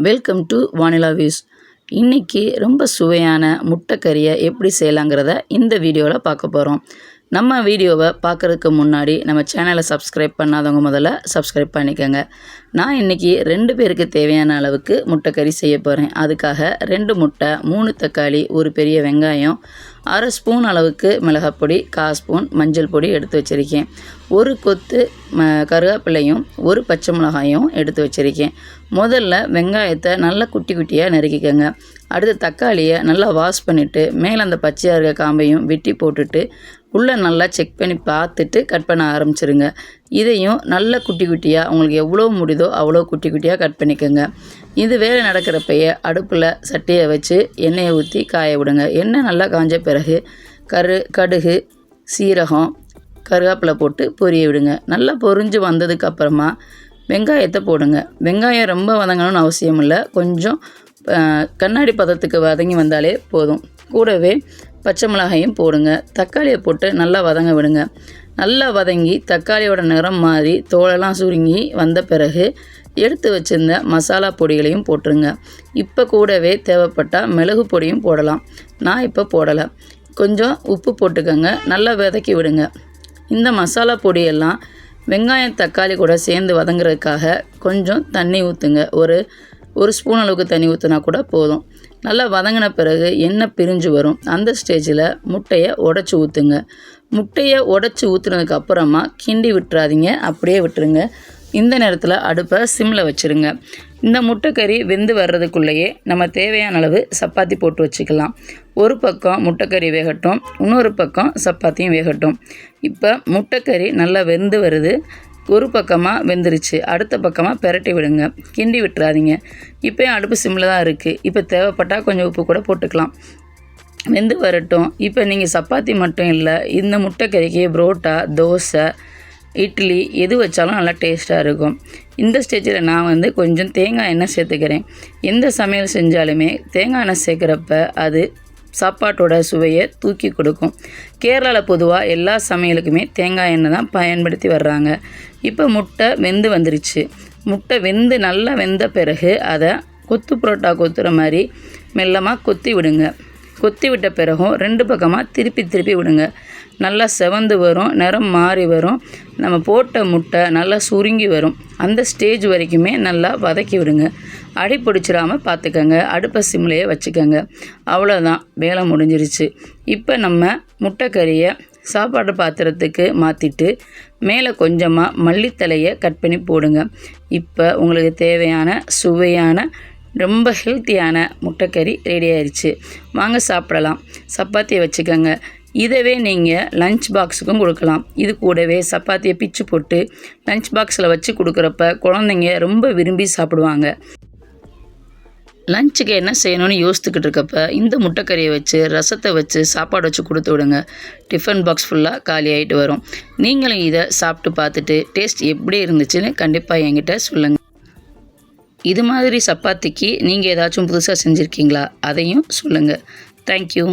Welcome to வானிலா views இன்றைக்கி ரொம்ப சுவையான முட்டைக்கறியை எப்படி செய்யலாங்கிறத இந்த வீடியோவில் பார்க்க போகிறோம் நம்ம வீடியோவை பார்க்குறதுக்கு முன்னாடி நம்ம சேனலை சப்ஸ்கிரைப் பண்ணாதவங்க முதல்ல சப்ஸ்கிரைப் பண்ணிக்கோங்க. நான் இன்றைக்கி ரெண்டு பேருக்கு தேவையான அளவுக்கு முட்டைக்கறி செய்ய போகிறேன் அதுக்காக ரெண்டு முட்டை மூணு தக்காளி ஒரு பெரிய வெங்காயம் அரை ஸ்பூன் அளவுக்கு மிளகாப்பொடி கால் ஸ்பூன் மஞ்சள் பொடி எடுத்து வச்சுருக்கேன். ஒரு கொத்து ம கருவேப்பிலையும் ஒரு பச்சை மிளகாயும் எடுத்து வச்சுருக்கேன். முதல்ல வெங்காயத்தை நல்லா குட்டி குட்டியாக நறுக்கிக்கோங்க. அடுத்து தக்காளியை நல்லா வாஷ் பண்ணிவிட்டு மேலே அந்த பச்சையாக இருக்க காம்பையும் வெட்டி போட்டுட்டு உள்ளே நல்லா செக் பண்ணி பார்த்துட்டு கட் பண்ண ஆரம்பிச்சிருங்க. இதையும் நல்ல குட்டி குட்டியாக உங்களுக்கு எவ்வளோ முடியுதோ அவ்வளோ குட்டி குட்டியாக கட் பண்ணிக்கோங்க. இது வேலை நடக்கிறப்பயே அடுப்பில் சட்டியை வச்சு எண்ணெயை ஊற்றி காய விடுங்க. எண்ணெய் நல்லா காஞ்ச பிறகு கரு கடுகு சீரகம் கருவேப்பிலை போட்டு பொரிய விடுங்க. நல்லா பொரிஞ்சு வந்ததுக்கப்புறமா வெங்காயத்தை போடுங்க. வெங்காயம் ரொம்ப வதங்கணும்னு அவசியம் இல்லை. கொஞ்சம் கண்ணாடி பதத்துக்கு வதங்கி வந்தாலே போதும். கூடவே பச்சை மிளகாயும் போடுங்க. தக்காளியை போட்டு நல்லா வதங்க விடுங்க. நல்லா வதங்கி தக்காளியோட நிறம் மாறி தோலெல்லாம் சுருங்கி வந்த பிறகு எடுத்து வச்சுருந்த மசாலா பொடிகளையும் போட்டுருங்க. இப்போ கூடவே தேவைப்பட்டால் மிளகு பொடியும் போடலாம். நான் இப்போ போடலை. கொஞ்சம் உப்பு போட்டுக்கோங்க. நல்லா வதக்கி விடுங்க. இந்த மசாலா பொடியெல்லாம் வெங்காயம் தக்காளி கூட சேர்ந்து வதங்குறதுக்காக கொஞ்சம் தண்ணி ஊற்றுங்க ஒரு ஒரு ஸ்பூன் அளவுக்கு தண்ணி ஊற்றினா கூட போதும். நல்லா வதங்கின பிறகு எண்ணெய் பிரிஞ்சு வரும். அந்த ஸ்டேஜில் முட்டையை உடச்சி ஊற்றுங்க முட்டையை உடச்சி ஊற்றுனதுக்கு அப்புறமா கிண்டி விட்டுறாதீங்க. அப்படியே விட்டுருங்க. இந்த நேரத்தில் அடுப்பை சிம்மில் வச்சுருங்க. இந்த முட்டைக்கறி வெந்து வர்றதுக்குள்ளேயே நம்ம தேவையான அளவு சப்பாத்தி போட்டு வச்சுக்கலாம். ஒரு பக்கம் முட்டைக்கறி வேகட்டும். இன்னொரு பக்கம் சப்பாத்தியும் வேகட்டும். இப்போ முட்டைக்கறி நல்லா வெந்து வருது. ஒரு பக்கமாக வெந்துருச்சு. அடுத்த பக்கமாக பெரட்டி விடுங்க. கிண்டி விட்டுறாதீங்க. இப்போயும் அடுப்பு சிம்மில் தான் இருக்குது இப்போ தேவைப்பட்டால் கொஞ்சம் உப்பு கூட போட்டுக்கலாம். வெந்து வரட்டும். இப்போ நீங்கள் சப்பாத்தி மட்டும் இல்லை இந்த முட்டைக்கறிக்கு புரோட்டா தோசை இட்லி எது வச்சாலும் நல்லா டேஸ்ட்டாக இருக்கும். இந்த ஸ்டேஜில் நான் வந்து கொஞ்சம் தேங்காய் எண்ணெய் சேர்த்துக்கிறேன். எந்த சமையல் செஞ்சாலுமே தேங்காய் எண்ணெய் சேர்க்குறப்ப அது சாப்பாட்டோட சுவையை தூக்கி கொடுக்கும். கேரளாவில் பொதுவாக எல்லா சமையலுக்குமே தேங்காய் எண்ணெய் தான் பயன்படுத்தி வர்றாங்க. இப்போ முட்டை வெந்து வந்துருச்சு. முட்டை வெந்து நல்லா வெந்த பிறகு அதை கொத்து புரோட்டா கொத்துற மாதிரி மெல்லமாக கொத்தி விடுங்க. கொத்தி விட்ட பிறகும் ரெண்டு பக்கமாக திருப்பி திருப்பி விடுங்க. நல்லா செவந்து வரும் நிறம் மாறி வரும். நம்ம போட்ட முட்டை நல்லா சுருங்கி வரும். அந்த ஸ்டேஜ் வரைக்குமே நல்லா வதக்கி விடுங்க. அடி பிடிச்சிடாமல் பார்த்துக்கோங்க. அடுப்பை சிம்லேயே வச்சுக்கோங்க. அவ்வளோதான் வேலை முடிஞ்சிருச்சு. இப்போ நம்ம முட்டைக்கறியை சாப்பாடு பாத்திரத்துக்கு மாற்றிட்டு மேலே கொஞ்சமாக மல்லித்தலையை கட் பண்ணி போடுங்க. இப்போ உங்களுக்கு தேவையான சுவையான ரொம்ப ஹெல்த்தியான முட்டைக்கறி ரெடி ஆயிடுச்சு வாங்க சாப்பிடலாம். சப்பாத்தியை வச்சுக்கோங்க. இதவே நீங்கள் லஞ்ச் பாக்ஸுக்கும் கொடுக்கலாம். இது கூடவே சப்பாத்தியை பிச்சு போட்டு லஞ்ச் பாக்ஸில் வச்சு கொடுக்குறப்ப குழந்தைங்க ரொம்ப விரும்பி சாப்பிடுவாங்க. லஞ்சுக்கு என்ன செய்யணும்னு யோசித்துக்கிட்டு இருக்கப்ப இந்த முட்டைக்கறியை வச்சு ரசத்தை வச்சு சாப்பாடு வச்சு கொடுத்து விடுங்க. டிஃபன் பாக்ஸ் ஃபுல்லாக காலி ஆகிட்டு வரும். நீங்களும் இதை சாப்பிட்டு பார்த்துட்டு டேஸ்ட் எப்படி இருந்துச்சுன்னு கண்டிப்பாக என்கிட்ட சொல்லுங்கள் இது மாதிரி சப்பாத்திக்கு நீங்கள் ஏதாச்சும் புதுசாக செஞ்சுருக்கீங்களா? அதையும் சொல்லுங்கள் தேங்க்யூ